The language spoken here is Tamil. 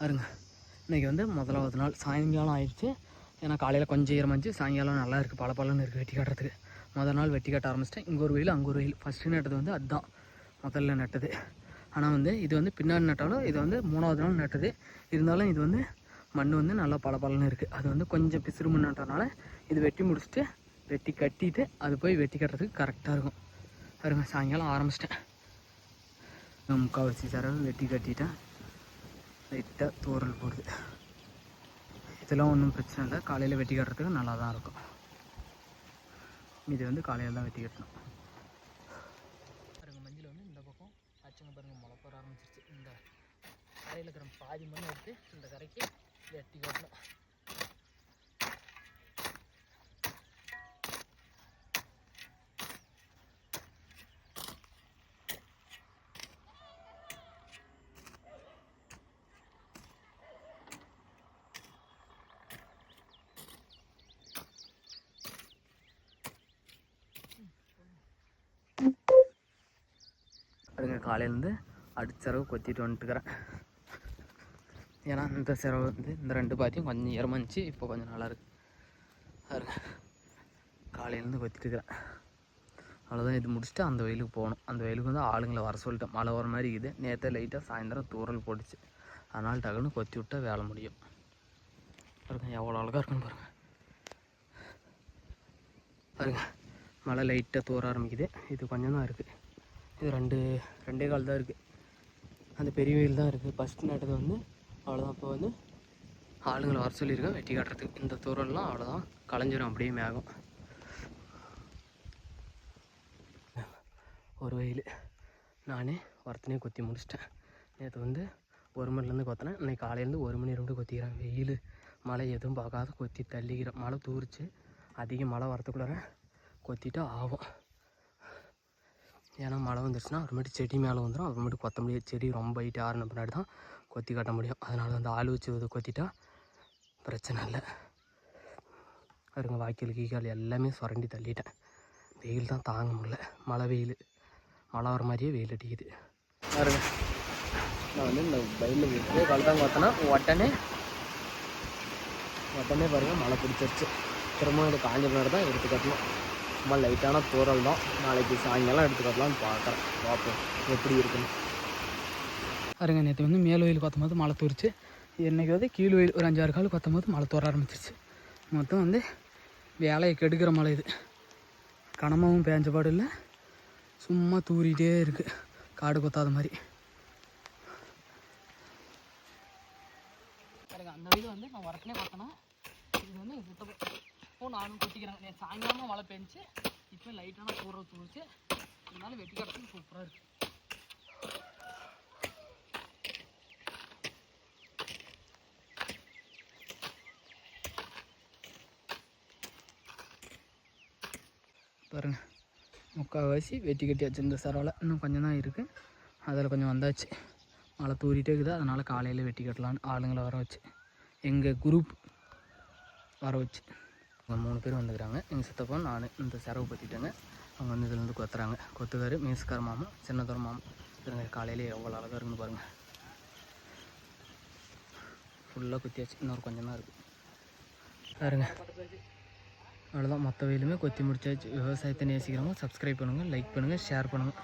பாருங்க. இன்றைக்கி வந்து முதலாவது நாள். சாயங்காலம் ஆயிடுச்சு. ஏன்னா காலையில் கொஞ்சம் ஈரமாச்சு சாயங்காலம் நல்லா இருக்குது பல பலன்னு இருக்குது வெட்டி காட்டுறதுக்கு. முதல் நாள் வெட்டி காட்ட ஆரம்பிச்சிட்டேன். இங்கே ஒரு வெயில் அங்கே ஒரு வெயில். ஃபஸ்ட்டு நட்டது வந்து அதுதான் முதல்ல நட்டது. ஆனால் வந்து இது வந்து பின்னாடி நட்டாலும் இது வந்து மூணாவது நாள் நட்டது. இருந்தாலும் இது வந்து மண் வந்து நல்லா பல பலன்னு இருக்குது அது வந்து கொஞ்சம் பிசுறு மண் நட்டனால இது வெட்டி முடிச்சுட்டு வெட்டி கட்டிட்டு அது போய் வெட்டி கட்டுறதுக்கு கரெக்டாக இருக்கும். பாருங்க சாயங்காலம் ஆரம்பிச்சிட்டேன். முக்கால்வாசி சரவு வெட்டி கட்டிட்டேன். லைட்டாக தூரல் போடுது. இதெல்லாம் ஒன்றும் பிரச்சனை இல்லை. காலையில் வெட்டி கட்டுறதுக்கு நல்லா தான் இருக்கும். இது வந்து காலையில் தான் வெட்டி கட்டணும். பாருங்க மஞ்சள் வந்து இந்த பக்கம் அச்சங்க பாருங்க முளைப்பற ஆரம்பிச்சிருச்சு. இந்த கரையில் இருக்கிற பாதி மண் எடுத்து இந்த கரைக்கு வெட்டி கட்டணும். காலையிலேருந்து அடிச்சரவு கொத்திட்டு வந்துட்டுக்கிறேன் ஏன்னா இந்த சிறவு வந்து இந்த ரெண்டு பாத்தியும் கொஞ்சம் ஈரமாச்சு இப்போ கொஞ்சம் நல்லா இருக்கு. காலையிலேருந்து கொத்திட்டு இருக்கிறேன் அவ்வளோதான் இது முடிச்சுட்டு அந்த வயலுக்கு போகணும். அந்த வயலுக்கு வந்து ஆளுங்களை வர சொல்லிட்டேன். மழை வர மாதிரி இருக்குது. நேற்று லைட்டாக சாயந்தரம் தூரல் போட்டுச்சு. அதனால் டக்குன்னு கொத்தி விட்டால் வேலை முடியும். பாருங்க எவ்வளோ அழகாக இருக்குன்னு பாருங்கள் பாருங்க மழை லைட்டாக தூர ஆரம்பிக்குது. இது கொஞ்சம் தான் இருக்குது இது ரெண்டு ரெண்டே கால் தான் இருக்குது அந்த பெரிய வெயில் தான் இருக்குது ஃபஸ்ட்டு நட்டது வந்து அவ்வளோதான் இப்போ வந்து ஆளுங்களை வர சொல்லியிருக்கேன் வெட்டி காட்டுறதுக்கு இந்த தூரல்லாம் அவ்வளோதான் களைஞ்சிரும் அப்படியே மேகம். ஒரு வெயில். நானே ஒருத்தனே கொத்தி முடிச்சிட்டேன். நேற்று வந்து ஒரு மணிலேருந்து கொத்தினேன். இன்னைக்கு காலையிலேருந்து ஒரு மணி ரெண்டு கொத்திக்கிறேன். வெயில் மழை எதுவும் பார்க்காத கொத்தி தள்ளிக்கிறேன். மழை தூரிச்சு. அதிக மழை வரத்துக்குள்ளார கொத்திட்டு ஆகும் ஏன்னா மழை வந்துருச்சுன்னா அப்புறமேட்டு செடி மேலே வந்துடும் அப்புறமேட்டு கொத்த முடியாது செடி ரொம்ப ஹைட்டு ஆறின பின்னாடி தான் கொத்தி கட்ட முடியும். அதனால வந்து ஆள் வச்சு இது கொத்திட்டா பிரச்சனை இல்லை. பாருங்க வாய்க்கால் கீக்கால் எல்லாமே சுரண்டி தள்ளிட்டேன். வெயில் தான் தாங்க முடில மழை வெயில். மழை வர மாதிரியே வெயில் அடிக்குது. பாருங்க. நான் வந்து இந்த வயலில் விட்டு கழுத்தாங்க பார்த்தோன்னா உடனே உடனே பாருங்கள் மழை பிடிச்சிருச்சு. திரும்ப எனக்கு காஞ்ச பின்னாடி தான் எடுத்து கட்டணும். சும்மா லைட்டான தூரல் தான். நாளைக்கு சாயங்காலம் எடுத்துக்கலாம்னு பார்க்குறேன் பார்ப்போம். எப்படி இருக்குன்னு. பாருங்க நேற்று வந்து மேல் வெயில் கொத்தும் போது மழை தூரிச்சு இன்றைக்கி வந்து கீழ் வெயில் ஒரு அஞ்சாறு கால் கொத்தும் போது மழை தூர ஆரம்பிச்சிருச்சு. மொத்தம் வந்து வேலையை கெடுக்கிற மழை இது. கனமாவும் பேஞ்ச பாடு இல்லை. சும்மா தூரிகிட்டே இருக்குது காடு கொத்தாத மாதிரி. அந்த வீடு வந்து நான் உரத்துலேயே பார்த்தேன்னா இது வந்து அப்போ இப்போ நானும் கொட்டிக்கிறேன் நேற்று சாயங்காலமாக மழை பெஞ்சு இப்போ லைட்டான கூற தூரிச்சு இருந்தாலும் வெட்டி கிடக்கு சூப்பராக இருக்குது பாருங்க முக்கால்வாசி வெட்டி கட்டியாச்சு இந்த சரவலை. இன்னும் கொஞ்சம் தான் இருக்குது அதில் கொஞ்சம் வந்தாச்சு. மழை தூரிட்டே இருக்குது. அதனால் காலையில் வெட்டி கட்டலான்னு ஆளுங்களை வர வச்சு எங்கள் குரூப் வர வச்சு. அவங்க மூணு பேர் வந்துக்கிறாங்க. எங்கள் சித்தப்பா நான் இந்த செரவு பற்றிட்டேங்க அவங்க வந்து இதுலேருந்து கொத்துறாங்க. கொத்துக்காரு மீஸ்கார மாமா சின்னதோர மாமா. இதுங்க காலையிலே எவ்வளோ அழகாக இருக்குன்னு பாருங்கள் ஃபுல்லாக குத்தியாச்சு. இன்னொரு கொஞ்சம் தான் இருக்குது பாருங்க. அவ்வளோதான் மொத்த வெயிலுமே கொத்தி முடிச்சாச்சு. விவசாயத்தை நேசிக்கிறவங்க சப்ஸ்கிரைப் பண்ணுங்கள் லைக் பண்ணுங்கள் ஷேர் பண்ணுங்கள்